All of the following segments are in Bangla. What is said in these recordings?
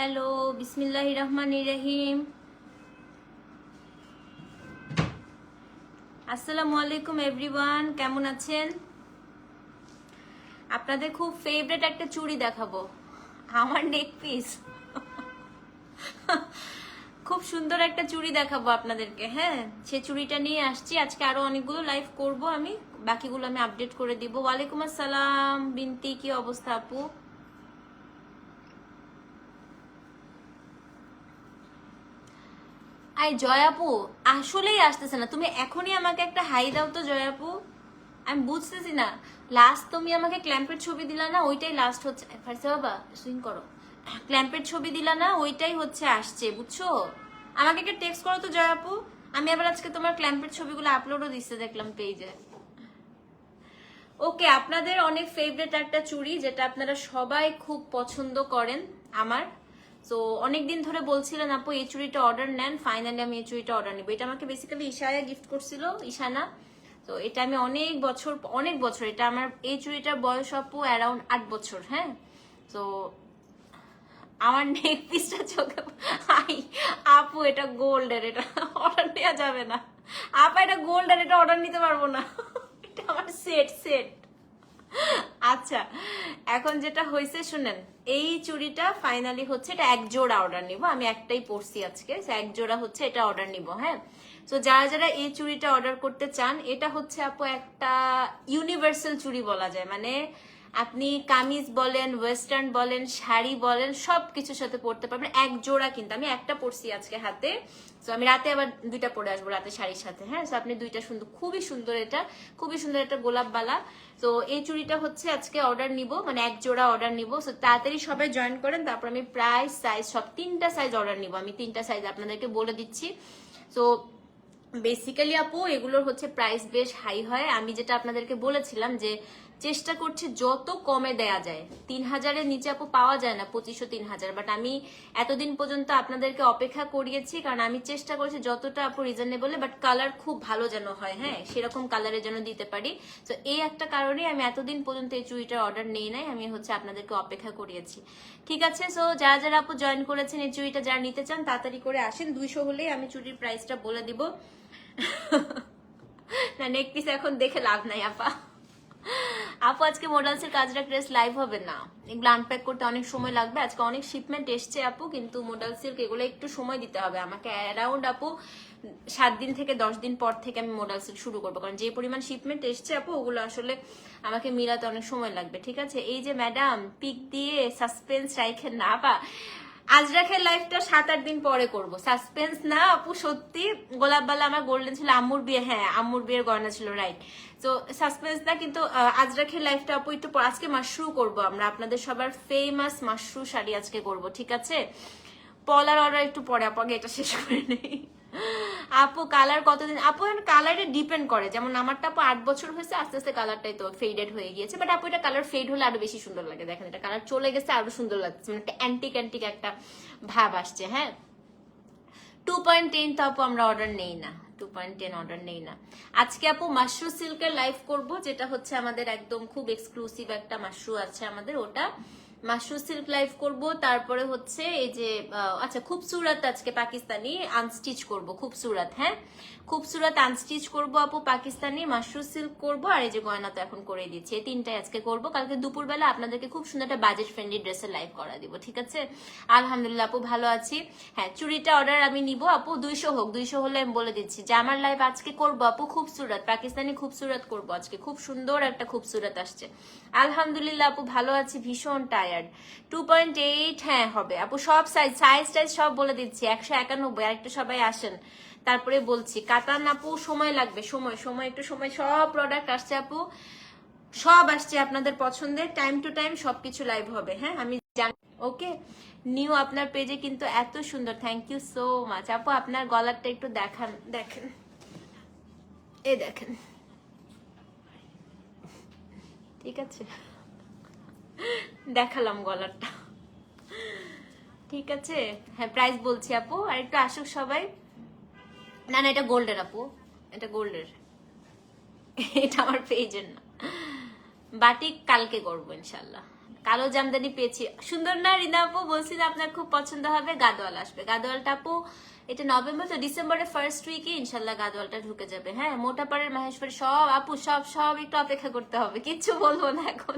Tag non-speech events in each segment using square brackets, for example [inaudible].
হ্যালো বিসমিল্লাহ রহমান রহিম। আসসালামু আলাইকুম এভরিওয়ান, কেমন আছেন? আপনাদের খুব ফেভারিট একটা চুড়ি দেখাবো, আমার নেক পিস খুব সুন্দর একটা চুড়ি দেখাবো আপনাদেরকে হ্যাঁ? সে চুড়িটা নিয়ে আসছি, আজকে আরও অনেকগুলো লাইভ করব আমি, বাকিগুলো আমি আপডেট করে দিব। ওয়ালাইকুম আসসালাম, বিনতি, কি অবস্থা আপু? আই জয়াপু, আসলেই আসতেছে না। তুমি এখনই আমাকে একটা হাই দাও তো জয়াপু। আমি বুঝতেছি না। লাস্ট তুমি আমাকে ক্ল্যাম্পের ছবি দিলা না, ওইটাই লাস্ট হচ্ছে। ফার্সে বাবা সুইং করো। ক্ল্যাম্পের ছবি দিলা না, ওইটাই হচ্ছে আসছে, বুঝছ? আমাকে একটা টেক্সট করো তো জয়াপু। আমি আবার আজকে তোমার ক্ল্যাম্পের ছবিগুলো আপলোডও দিচ্ছে দেখলাম পেজে ওকে আপনাদের অনেক ফেভারিট একটা চুড়ি, যেটা আপনারা সবাই খুব পছন্দ করেন, আমার। তো অনেকদিন ধরে বলছিলেন, আপু, এই চুড়িটা অর্ডার নেন ফাইনালি আমি এই চুড়িটা অর্ডার নিবো। এটা আমাকে বেসিক্যালি ইশায়া গিফট করছিল, ইশানা। তো এটা আমি অনেক বছর অনেক বছর, এটা আমার, এই চুড়িটার বয়স, আপু অ্যারাউন্ড আট বছর হ্যাঁ? তো আমার নেক পিসটা চোখে আপু, এটা গোল্ডের এটা অর্ডার নেওয়া যাবে না। আপা, এটা গোল্ডের এটা অর্ডার নিতে পারব না। এটা আমার সেট সেট আচ্ছা এখন যেটা হয়েছে শুনেন, এই চুড়িটা ফাইনালি হচ্ছে এটা এক জোড়া অর্ডার নিব, আমি একটাই পরছি আজকে এক জোড়া হচ্ছে এটা অর্ডার নিব হ্যাঁ? তো যারা যারা এই চুড়িটা অর্ডার করতে চান, এটা হচ্ছে আপু একটা ইউনিভার্সাল চুড়ি বলা যায় মানে আপনি কামিজ বলেন ওয়েস্টার্ন বলেন, শাড়ি বলেন সব কিছুর সাথে পরতে পারবেন, এক জোড়া কিন্তু, আমি একটা পরছি আজকে হাতে তো আমি রাতে আবার দুইটা পরে আসব, রাতে শাড়ির সাথে হ্যাঁ? তো আপনি দুইটা সুন্দর, খুবই সুন্দর এটা, খুবই সুন্দর একটা গোলাপ বালা। তো এই চুড়িটা হচ্ছে আজকে অর্ডার নিব মানে এক জোড়া অর্ডার নিব। তো তাড়াতাড়ি সবাই জয়েন করেন, তারপর আমি প্রাইস সাইজ সব তিনটা সাইজ অর্ডার নিব। আমি তিনটা সাইজ আপনাদেরকে বলে দিচ্ছি। তো বেসিক্যালি আপু, এগুলোর হচ্ছে প্রাইস বেশ হাই হয়। আমি যেটা আপনাদেরকে বলেছিলাম যে চেষ্টা করছি যত কমে দেয়া যায়। তিন হাজারের নিচে আপু পাওয়া যায় না, পঁচিশশো তিন হাজার। বাট আমি এতদিন পর্যন্ত আপনাদেরকে অপেক্ষা করিয়েছি, কারণ আমি চেষ্টা করছি যতটা আপু রিজনেবল বাট কালার খুব ভালো যেন হয় হ্যাঁ? সেরকম কালারের যেন দিতে পারি। তো এই একটা কারণে আমি এতদিন পর্যন্ত এই চুড়িটার অর্ডার নেই নাই, আমি হচ্ছে আপনাদেরকে অপেক্ষা করিয়েছি। ঠিক আছে সো যারা যারা আপু জয়েন করেছেন এই চুড়িটা, যারা নিতে চান, তাড়াতাড়ি করে আসেন। দুইশো হলেই আমি চুড়ির প্রাইসটা বলে দিব। [laughs] না নেক পিস এখন দেখে লাভ নাই, আপা। আপু, আজকে মোডালসের কাজটা ক্রেস লাইভ হবে না। এগুলো আনপ্যাক করতে অনেক সময় লাগবে। আজকে অনেক শিপমেন্ট এসছে আপু, কিন্তু মোডাল এগুলো একটু সময় দিতে হবে। আমাকে অ্যারাউন্ড আপু, সাত দিন থেকে দশ দিন পর থেকে আমি মোডাল শুরু করব। কারণ যে পরিমাণ শিপমেন্ট এসছে আপু, ওগুলো আসলে আমাকে মিলাতে অনেক সময় লাগবে, ঠিক আছে? এই যে ম্যাডাম পিক দিয়ে সাসপেন্স রাইখেন না, আপা। আজরাখের লাইফটা সাত, আট দিন পরে করব। সাসপেন্স না, আপু, সত্যি, গোলাপ বালা আমার গোল্ডেন ছিল, আম্মুর বিয়ে হ্যাঁ আম্মুর বিয়ের গয়না ছিল রাইট তো সাসপেন্স না, কিন্তু আজরাখের লাইফটা আপু, একটু আজকে মাশরু করব আমরা। আপনাদের সবার ফেমাস মাশরু শাড়ি আজকে করব, ঠিক আছে? পলার অর্ডার একটু পরে, আপু, আগে এটা শেষ করে নেই। আপু কালার কতদিন আপু কালারে ডিপেন্ড করে। যেমন আমারটা আপু আট বছর হয়েছে, আস্তে আস্তে কালারটাই তো ফেডেড হয়ে গিয়েছে বাট আপু, এটা কালার ফেড হলে আরও বেশি সুন্দর লাগে। দেখেন, এটা কালার চলে গেছে, আরও সুন্দর লাগছে। মানে একটা অ্যান্টিক অ্যান্টিক একটা ভাব আসছে হ্যাঁ? টু পয়েন্ট টেন তো আপু আমরা অর্ডার নেই না। টু পয়েন্ট টেন অর্ডার নেই না। আজকে আপু মাশরু সিল্কের লাইভ করব, যেটা হচ্ছে আমাদের একদম খুব এক্সক্লুসিভ একটা মাশরু আছে আমাদের, ওটা মাশরু সিল্ক লাইভ করব, তারপরে হচ্ছে এই যে আচ্ছা খুবসুরত আজকে পাকিস্তানি আনস্টিচ করব খুবসুরত হ্যাঁ? খুবসুরত আনস্টিচ করব আপু, পাকিস্তানি মাশরু সিল্ক করব, আর এই যে গয়না তো এখন করে দিচ্ছি, এই তিনটাই আজকে করব। কালকে দুপুরবেলা আপনাদেরকে খুব সুন্দর একটা বাজেট ফ্রেন্ডলি ড্রেসের লাইভ করা দিব, ঠিক আছে? আলহামদুলিল্লাহ আপু, ভালো আছি। হ্যাঁ চুড়িটা অর্ডার আমি নিব, আপু, দুইশো হোক, দুইশো হলে আমি বলে দিচ্ছি। যে আমার লাইভ আজকে করব আপু খুবসুরত পাকিস্তানি খুবসুরত করব আজকে, খুব সুন্দর একটা খুবসুরত আসছে। আলহামদুলিল্লাহ আপু, ভালো আছি, ভীষণ টায়ার্ড টু পয়েন্ট এইট হ্যাঁ হবে। আপু, সব সাইজ সাইজ টাইজ সব বলে দিচ্ছি। একশো একানব্বই আর একটু সবাই আসেন। তারপরে বলছি, কাতান আপু, সময় লাগবে, সময় সময়, একটু সময়। সব প্রোডাক্ট আসছে আপু। সব আসছে আপনাদের পছন্দের। টাইম টু টাইম সবকিছু লাইভ হবে হ্যাঁ? আমি জানি। ওকে নিউ আপনার পেজে কিন্তু এত সুন্দর। থ্যাংক ইউ সো মাচ আপু, আপনার গলারটা একটু দেখান, দেখেন। এ দেখেন। ঠিক আছে? দেখালাম গলারটা ঠিক আছে? হ্যাঁ প্রাইস বলছি আপু। আর একটু আসুক সবাই। না না, এটা গোল্ডের আপু। এটা গোল্ডের এটা আমার পেজের না। বাটিক কালকে করব ইনশাল্লাহ কালো জামদানি পেয়েছি। সুন্দর না, রিনা আপু? বলছি না আপনার খুব পছন্দ হবে গাদোয়াল আসবে। গাদোয়ালটা আপু, এটা নভেম্বর তো ডিসেম্বরের ফার্স্ট উইকে ইনশাল্লাহ গাদোয়ালটা ঢুকে যাবে। হ্যাঁ মোটাপাড়ের মহেশ্বরী, সব আপু, সব সব একটু অপেক্ষা করতে হবে। কিচ্ছু বলব না এখন।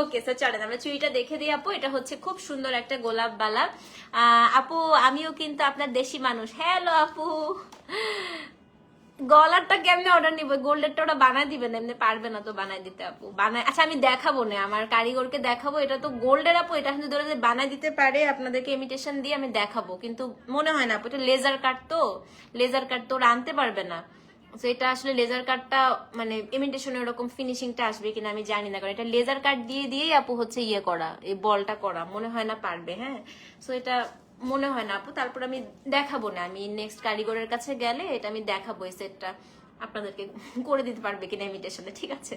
ওকে স্যার চলেন, আমরা চুড়িটা দেখে দিই আপু। এটা হচ্ছে খুব সুন্দর একটা গোলাপ বালা। আপু, আমিও কিন্তু আপনার দেশি মানুষ। হ্যালো আপু। গলারটা কেমনে অর্ডার নিব? গোল্ডেরটা ওটা বানায় দিবেন এমনি পারবে না তো বানায় দিতে, আপু। বানায় আচ্ছা আমি দেখাবো না, আমার কারিগরকে দেখাবো। এটা তো গোল্ডের, আপু। এটা কিন্তু ধরে বানায় দিতে পারে, আপনাদেরকে ইমিটেশন দিয়ে আমি দেখাবো। কিন্তু মনে হয় না, আপু, এটা লেজার কাট তো। লেজার কাট তো ওরা আনতে পারবে না। তো এটা আসলে লেজার কাটটা মানে ইমিটেশন এরকম ফিনিশিংটা আসবে কিনা আমি জানি না, কারণ এটা লেজার কাট দিয়ে দিয়েই আপু হচ্ছে ইয়ে করা, এই বলটা করা, মনে হয় না পারবে হ্যাঁ? সো এটা মনে হয় না আপু, তারপর আমি দেখাবো না, আমি নেক্সট কারিগরের কাছে গেলে এটা আমি দেখাবো এই সেটটা আপনাদেরকে করে দিতে পারবে কিনা ইমিটেশনে ঠিক আছে?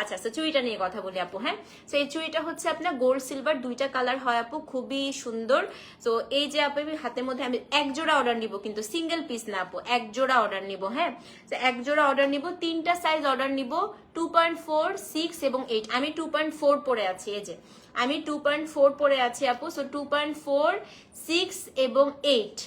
আচ্ছা আচ্ছা চুড়িটা নিয়ে কথা বলি আপু হ্যাঁ? তো এই চুড়িটা হচ্ছে আপনার গোল্ড সিলভার দুইটা কালার হয় আপু, খুবই সুন্দর। তো এই যে আপু হাতের মধ্যে আমি এক জোড়া অর্ডার নিব, কিন্তু সিঙ্গেল পিস না আপু, এক জোড়া অর্ডার নিব হ্যাঁ? তো এক জোড়া অর্ডার নিব, তিনটা সাইজ অর্ডার নিব টু পয়েন্ট ফোর সিক্স এবং এইট আমি টু পয়েন্ট ফোর পরে আছি, এই যে। আমি টু পয়েন্ট ফোর পরে আছি আপু so two point four six এবং এইট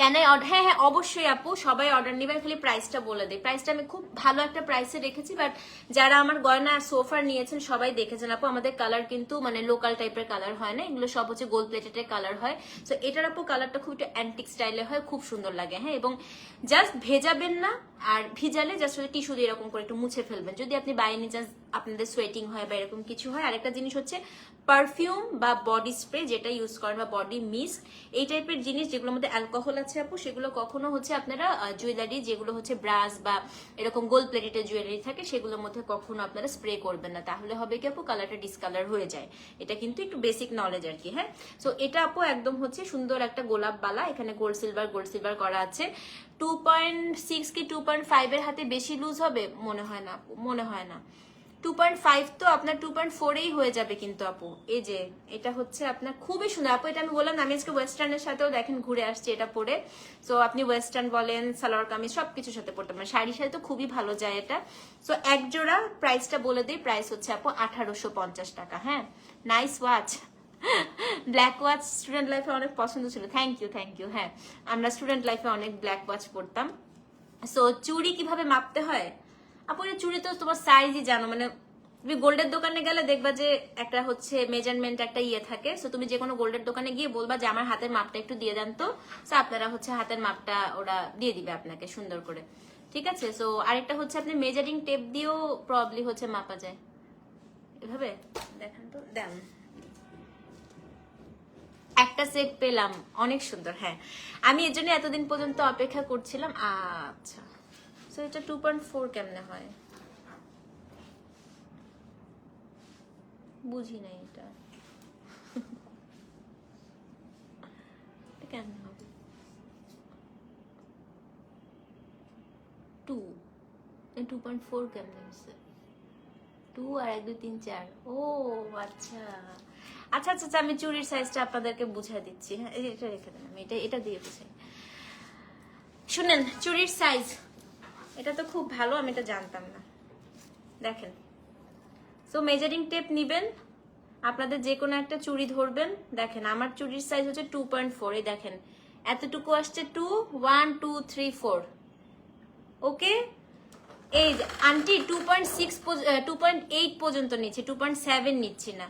কেন হ্যাঁ হ্যাঁ অবশ্যই আপু। সবাই অর্ডার নিবে, খালি প্রাইসটা বলে দিই প্রাইসটা আমি খুব ভালো একটা প্রাইসে রেখেছি বাট যারা আমার গয়না সোফার নিয়েছেন, সবাই দেখেছেন আপু, আমাদের কালার কিন্তু মানে লোকাল টাইপের কালার হয় না, এগুলো সব হচ্ছে গোল্ড প্লেটেড কালার হয়। তো এটার আপু কালারটা খুব একটু অ্যান্টিক স্টাইলে হয়, খুব সুন্দর লাগে হ্যাঁ এবং জাস্ট ভেজাবেন না, আর ভিজালে জাস্ট টিস্যু দিয়ে এরকম করে একটু মুছে ফেলবেন। যদি আপনি বাই বাইরে জাস্ট আপনাদের সোয়েটিং হয় বা এরকম কিছু হয়, আরেকটা জিনিস হচ্ছে পারফিউম বা বডি স্প্রে যেটা ইউজ করেন বা বডি মিস্ট এই টাইপের জিনিস যেগুলোর মধ্যে অ্যালকোহল আছে আপু, সেগুলো কখনো হচ্ছে আপনারা জুয়েলারি যেগুলো হচ্ছে ব্রাস বা এরকম গোল্ড প্লেটেড জুয়েলারি থাকে, সেগুলোর মধ্যে কখনো আপনারা স্প্রে করবেন না। তাহলে হবে কি আপু কালারটা ডিসকালার হয়ে যায়। এটা কিন্তু একটু বেসিক নলেজ আর কি হ্যাঁ? সো এটা আপু একদম হচ্ছে সুন্দর একটা গোলাপ বালা, এখানে গোল্ড সিলভার গোল্ড সিলভার করা আছে। টু পয়েন্ট সিক্স কি টু পয়েন্ট ফাইভের হাতে বেশি লুজ হবে? মনে হয় না মনে হয় না। টু পয়েন্ট ফাইভ তো আপনার টু পয়েন্ট ফোরেই হয়ে যাবে কিন্তু আপু। এই যে, এটা হচ্ছে আপনার খুবই সুন্দর। আপু, এটা আমি বললাম আমি আজকে ওয়েস্টার্নের সাথেও দেখেন ঘুরে আসছি এটা পরে সো আপনি ওয়েস্টার্ন বলেন, সালোয়ার কামিজ সব কিছুর সাথে পড়তে পারেন। শাড়ির সাথে তো খুবই ভালো যায় এটা। সো এক জোড়া প্রাইসটা বলে দিই প্রাইস হচ্ছে আপু আঠারোশো পঞ্চাশ টাকা হ্যাঁ? Nice watch black watch student লাইফে অনেক পছন্দ ছিল। থ্যাংক ইউ থ্যাংক ইউ হ্যাঁ। আমরা স্টুডেন্ট লাইফে অনেক ব্ল্যাক ওয়াচ পড়তাম। সো চুড়ি কীভাবে মাপতে হয়? আপু চুড়ি তো তোমার সাইজই জানো মানে তুমি গোল্ডের দোকানে গেলে দেখবা যে একটা হচ্ছে মেজারমেন্ট একটা ইয়ে থাকে। সো তুমি যে কোনো গোল্ডের দোকানে গিয়ে বলবা যে আমার হাতের মাপটা একটু দিয়ে দেন তো। সো আপনারা হচ্ছে হাতের মাপটা ওরা দিয়ে দিবে আপনাকে সুন্দর করে। ঠিক আছে? সো আরেকটা হচ্ছে আপনি মেজারিং টেপ দিয়েও প্রবলি হচ্ছে মাপা যায়। এভাবে? দেখেন তো। দেন। একটা সেট পেলাম। অনেক সুন্দর হ্যাঁ। আমি এর জন্য এতদিন পর্যন্ত অপেক্ষা করছিলাম। আচ্ছা। সো এটা টু পয়েন্ট ফোর কেমনে হয়? বুঝি নাই এটা। কেমনে হবে? টু টু পয়েন্ট ফোর কেমনে হচ্ছে টু আর এক দুই তিন চার। ও আচ্ছা। আচ্ছা আচ্ছা আচ্ছা, আমি চুরির সাইজটা আপনাদেরকে বুঝিয়ে দিচ্ছি। হ্যাঁ এটা রেখে দেন আমি এটা এটা দিয়ে বুঝাই। শুনেন চুরির সাইজ এটা তো খুব ভালো, আমি এটা জানতাম না। দেখেন। সো মেজারিং টেপ নিবেন। আপনাদের যে কোনো একটা চুড়ি ধরবেন। দেখেন, আমার চুড়ির সাইজ হচ্ছে টু পয়েন্ট ফোর এই দেখেন। এতটুকু আসছে two one two three four okay এই aunty two point six two point eight পর্যন্ত নিচ্ছি টু পয়েন্ট সেভেন নিচ্ছি না।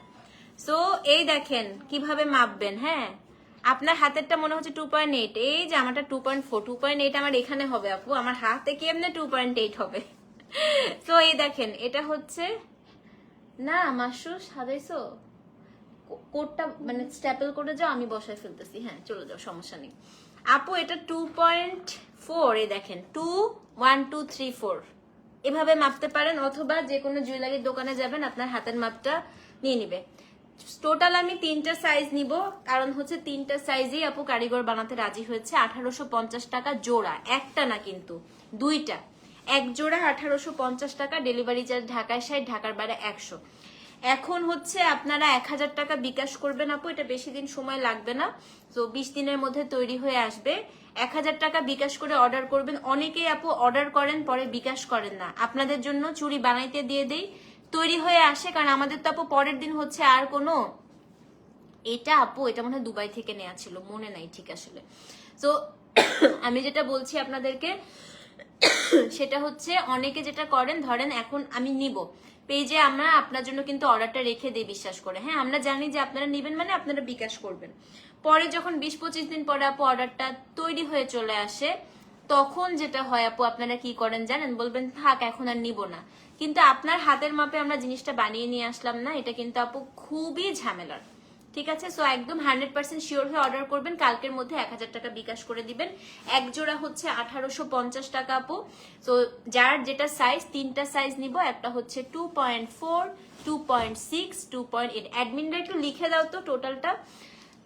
সো এই দেখেন, কীভাবে মাপবেন হ্যাঁ? আপনার হাতেরটা মনে হচ্ছে টু পয়েন্ট এইট এই যে আমারটা two point four two point eight আমার এখানে হবে আপু। আমার হাতে কেমনে টু পয়েন্ট এইট হবে? তো এই দেখেন, এটা হচ্ছে না, মাসু, সাজাইছো? কো- কোডটা মানে স্ট্যাপেল করে যাও, আমি বসায় ফেলতেছি। হ্যাঁ চলে যাও, সমস্যা নেই। আপু, এটা টু পয়েন্ট ফোর এ দেখেন two one two three four এভাবে মাপতে পারেন, অথবা যে কোনো জুয়েলারির দোকানে যাবেন, আপনার হাতের মাপটা নিয়ে নিবে। টোটাল আমি তিনটা সাইজ নিব। কারণ হচ্ছে তিনটা সাইজেই আপু কারিগর বানাতে রাজি হয়েছে। আঠারোশো পঞ্চাশ টাকা জোড়া। একটা না কিন্তু, দুইটা। এক জোড়া আঠারোশো পঞ্চাশ টাকা ডেলিভারি চার্জ ঢাকায় সাইড ঢাকার বাইরে একশো। এখন হচ্ছে আপনারা এক হাজার টাকা বিকাশ করবেন আপু, এটা বেশি দিন সময় লাগবে না। তো বিশ দিনের মধ্যে তৈরি হয়ে আসবে। এক হাজার টাকা বিকাশ করে অর্ডার করবেন। অনেকেই আপু অর্ডার করেন, পরে বিকাশ করেন না। আপনাদের জন্য চুরি বানাইতে দিয়ে দেই। তৈরি হয়ে আসে, কারণ আমাদের তো আপু পরের দিন হচ্ছে আর কোনো এটা আপু, এটা মনে হয় দুবাই থেকে নেওয়া ছিল, মনে নাই ঠিক আসলে। তো [coughs] আমি যেটা বলছি আপনাদেরকে, [coughs] সেটা হচ্ছে অনেকে যেটা করেন, ধরেন এখন আমি নিব, পেজে আমরা আপনার জন্য কিন্তু অর্ডারটা রেখে দিই বিশ্বাস করে। হ্যাঁ আমরা জানি যে আপনারা নেবেন মানে আপনারা বিকাশ করবেন। পরে যখন বিশ পঁচিশ দিন পরে আপু অর্ডারটা তৈরি হয়ে চলে আসে, তখন যেটা হয় আপু, আপনারা কি করেন জানেন? বলবেন, থাক, এখন আর নিব না। কিন্তু আপনার হাতের মাপে আমরা জিনিসটা বানিয়ে নিয়ে আসলাম না, এটা কিন্তু আপু খুবই ঝামেলার। ঠিক আছে? সো একদম হান্ড্রেড পার্সেন্ট শিওর হয়ে অর্ডার করবেন। কালকের মধ্যে এক হাজার টাকা বিকাশ করে দিবেন। এক জোড়া হচ্ছে আঠারোশো পঞ্চাশ টাকা আপু। সো যার যেটা সাইজ তিনটা সাইজ নিব। একটা হচ্ছে two point four two point six two point eight অ্যাডমিনরা একটু লিখে দাও তো টোটালটা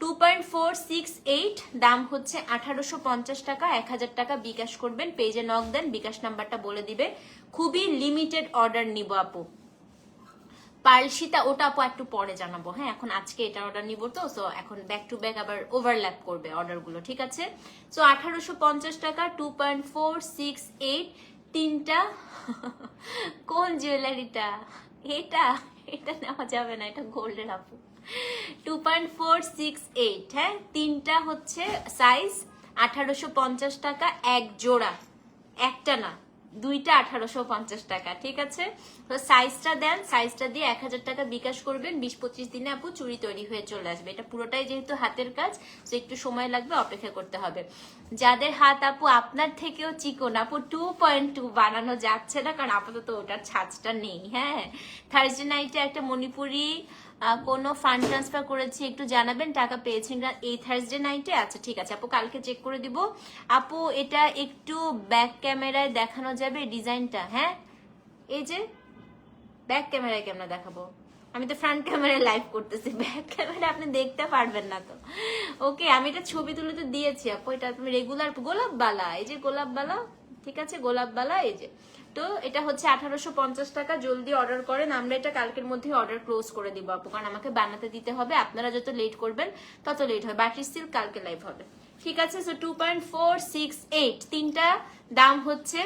two point four six eight দাম হচ্ছে আঠারোশো পঞ্চাশ টাকা, এক হাজার টাকা বিকাশ করবেন। পেজে নক দেন, বিকাশ নাম্বারটা বলে দিবে। খুবই লিমিটেড অর্ডার নিব আপু। পার্লসিতা ওটা আপু একটু পরে জানাব। হ্যাঁ এখন আজকে এটা অর্ডার নিব তো সো এখন ব্যাক টু ব্যাক আবার ওভারল্যাপ করবে অর্ডারগুলো ঠিক আছে? সো আঠারোশো পঞ্চাশ টাকা two point four six eight তিনটা। কোন জুয়েলারিটা এটা এটা নেওয়া যাবে না, এটা গোল্ডের আপু। Two point four six eight হ্যাঁ? তিনটা হচ্ছে সাইজ আঠারোশো পঞ্চাশ টাকা, এক জোড়া। একটা না, দুইটা আঠারোশো পঞ্চাশ টাকা, ঠিক আছে? তো সাইজটা দেন সাইজটা দিয়ে এক হাজার টাকা বিকাশ করবেন। বিশ পঁচিশ দিনে আপু চুরি তৈরি হয়ে চলে আসবে। এটা পুরোটাই যেহেতু হাতের কাজ, তো একটু সময় লাগবে, অপেক্ষা করতে হবে। যাদের হাত আপু আপনার থেকেও চিকন, আপু টু পয়েন্ট টু বানানো যাচ্ছে না, কারণ আপাতত ওটার ছাঁচটা নেই হ্যাঁ? থার্সডে নাইটে একটা মণিপুরি কোনো ফান্ড ট্রান্সফার করেছি, একটু জানাবেন, টাকা পেয়েছেন কিনা এই থার্সডে নাইটে আচ্ছা ঠিক আছে। আপু, কালকে চেক করে দিব। আপু, এটা একটু ব্যাক ক্যামেরায় দেখানো যাবে ডিজাইনটা হ্যাঁ? এই যে ব্যাক ক্যামেরায় কেমন দেখাবো? আমি তো ফ্রন্ট ক্যামেরায় লাইভ করতেছি। ব্যাক ক্যামেরা আপনি দেখতে পারবেন না তো। ওকে আমি এটা ছবি তুলে তো দিয়েছি, আপু। এটা তুমি রেগুলার গোলাপ বালা, এই যে গোলাপ বালা, ঠিক আছে? গোলাপ বালা, এই যে। তো এটা হচ্ছে আঠারোশো পঞ্চাশ টাকা। জলদি অর্ডার করেন। আমরা এটা কালকের মধ্যে অর্ডার ক্লোজ করে দিব আপু, কারণ আমাকে বানাতে দিতে হবে। আপনারা যত লেট করবেন, তত লেট হবে। বাটির সিল্ক কালকে লাইভ হবে। ঠিক আছে so two point four six eight তিনটা দাম হচ্ছে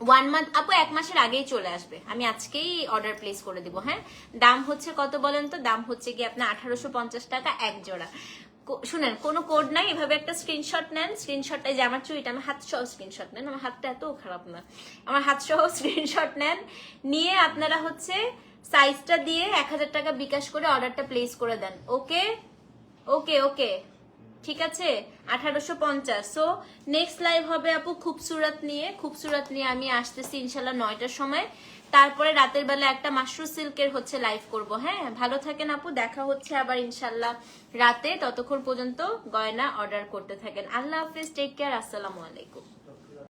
ওয়ান মান্থ আপু, এক মাসের আগেই চলে আসবে। আমি আজকেই অর্ডার প্লেস করে দিব হ্যাঁ? দাম হচ্ছে কত বলেন তো? দাম হচ্ছে কি আপনার আঠারোশো পঞ্চাশ টাকা এক জোড়া। শুনেন, কোনো কোড নাই, এভাবে একটা স্ক্রিনশট নেন স্ক্রিনশটটা যে আমার চুইটা আমার হাত সহ স্ক্রিনশট নেন, আমার হাতটা এত খারাপ না। আমার হাত সহ [laughs] স্ক্রিনশট নেন, নিয়ে আপনারা হচ্ছে সাইজটা দিয়ে এক হাজার টাকা বিকাশ করে অর্ডারটা প্লেস করে দেন। ওকে ওকে ওকে ঠিক আছে? আঠারোশো পঞ্চাশ। সো নেক্সট লাইভ হবে আপু খুবসুরত নিয়ে। খুবসুরত নিয়ে আমি আসতেছি ইনশাল্লাহ নয়টার সময়। তারপরে রাতের বেলা একটা মাশরু সিল্কের হচ্ছে লাইভ করব। হ্যাঁ ভালো থাকেন আপু, দেখা হচ্ছে আবার ইনশাল্লাহ রাতে। ততক্ষণ পর্যন্ত গয়না অর্ডার করতে থাকেন। আল্লাহ হাফিজ টেক কেয়ার আসসালামু আলাইকুম।